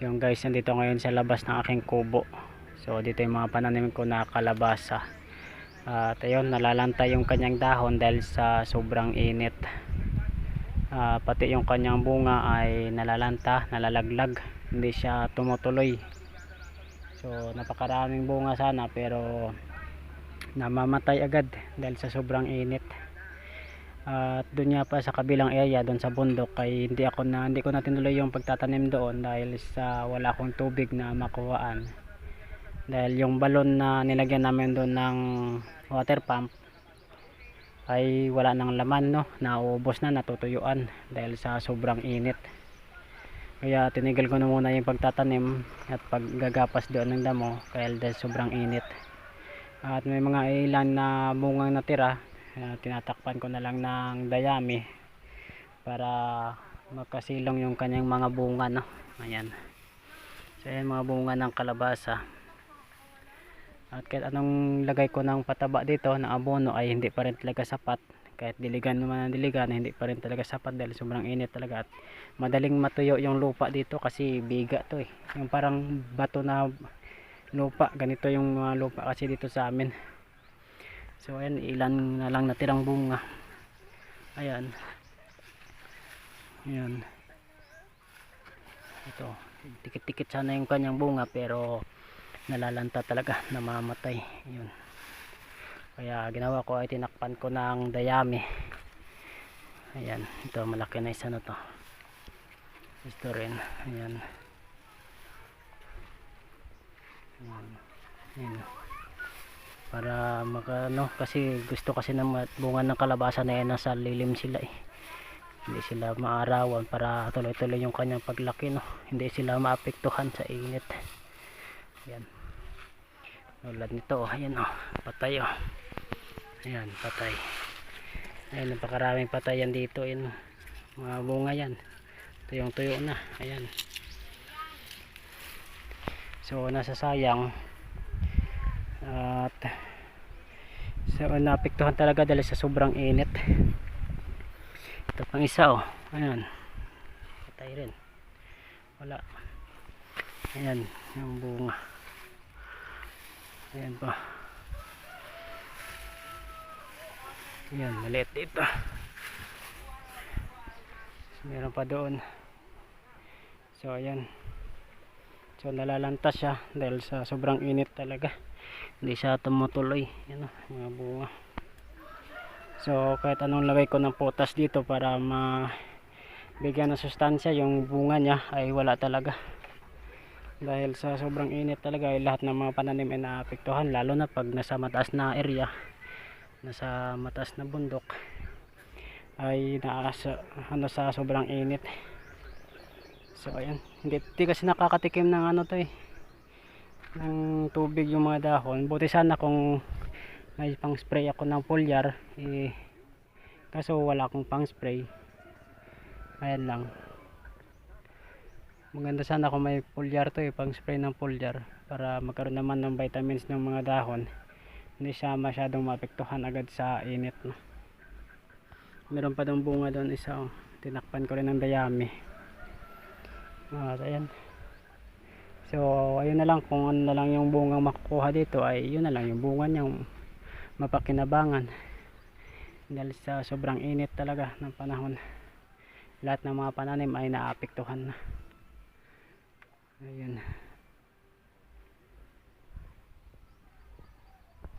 Yung guys, nandito ngayon sa labas ng aking kubo. So dito yung mga pananim ko na kalabasa. At ayun, nalalanta yung kanyang dahon dahil sa sobrang init. Ah, pati yung kanyang bunga ay nalalanta, nalalaglag. Hindi siya tumutuloy. So napakaraming bunga sana pero namamatay agad dahil sa sobrang init. At doon nga pa sa kabilang area, doon sa bundok, ay hindi ako na hindi ko na tinuloy yung pagtatanim doon dahil sa wala akong tubig na makuhaan. Dahil yung balon na nilagyan namin doon ng water pump ay wala nang laman no, nauubos na, natutuyuan dahil sa sobrang init. Kaya tinigil ko na muna yung pagtatanim at paggagapas doon ng damo dahil dahil sobrang init. At may mga ilan na bungang natira Tinatakpan ko na lang ng dayami para makasilong yung kanyang mga bunga no? Ayan. So ayan mga bunga ng kalabasa. At kahit anong lagay ko ng pataba dito na abono ay hindi pa rin talaga sapat. Kahit diligan naman ang diligan hindi pa rin talaga sapat dahil sobrang init talaga. At madaling matuyo yung lupa dito kasi biga to eh. Yung parang bato na lupa ganito yung lupa kasi dito sa amin So ayan, ilan na lang natirang bunga. Ayan. Ayan. Ito, tikit-tikit sana yung kanyang bunga pero nalalanta talaga, namamatay. Yun. Kaya ginawa ko ay tinakpan ko ng dayami. Ayan, ito malaki na isa na to. Ito rin. Ayan. Ayan. Ayan para makano kasi gusto kasi ng bunga ng kalabasa na yan nasa lilim sila eh. Hindi sila maarawan para tuloy-tuloy yung kanyang paglaki no? Hindi sila maapektuhan sa init. Yan tulad nito oh ayan oh. Patay oh. Ayan patay. Ayan napakaraming patay yan dito in mga bunga yan. Tuyong tuyo na ayan. So nasasayang. At so naapektuhan talaga dahil sa sobrang init. Ito pang isa oh. Ayan. Patay rin. Wala. Ayan yung bunga. Ayan pa. Ayan maliit dito. Meron pa doon. So ayan so nalalantas siya dahil sa sobrang init talaga. Hindi siya tumutuloy yan o, mga bunga. So kahit anong lagay ko ng potas dito para mabigyan ng sustansya yung bunga niya ay wala talaga. Dahil sa sobrang init talaga ay lahat ng mga pananim ay naapektuhan lalo na pag nasa mataas na area nasa mataas na bundok ay naasa ano sa sobrang init so ayan. Hindi, hindi kasi nakakatikim ng ano to eh. Ng tubig yung mga dahon. Buti sana kung may pang spray ako ng foliar eh, kaso wala akong pang spray ayan lang. Maganda sana kung may foliar to eh pang spray ng foliar para magkaroon naman ng vitamins ng mga dahon. Hindi siya masyadong maapektuhan agad sa init no? meron pa dong bunga doon isa oh. tinakpan ko rin ng dayami at ayan So, ayun na lang kung ano na lang yung bungang makukuha dito ay yun na lang yung bunga niyang mapakinabangan. Dahil sa sobrang init talaga ng panahon. Lahat ng mga pananim ay naapektuhan na. Ayun.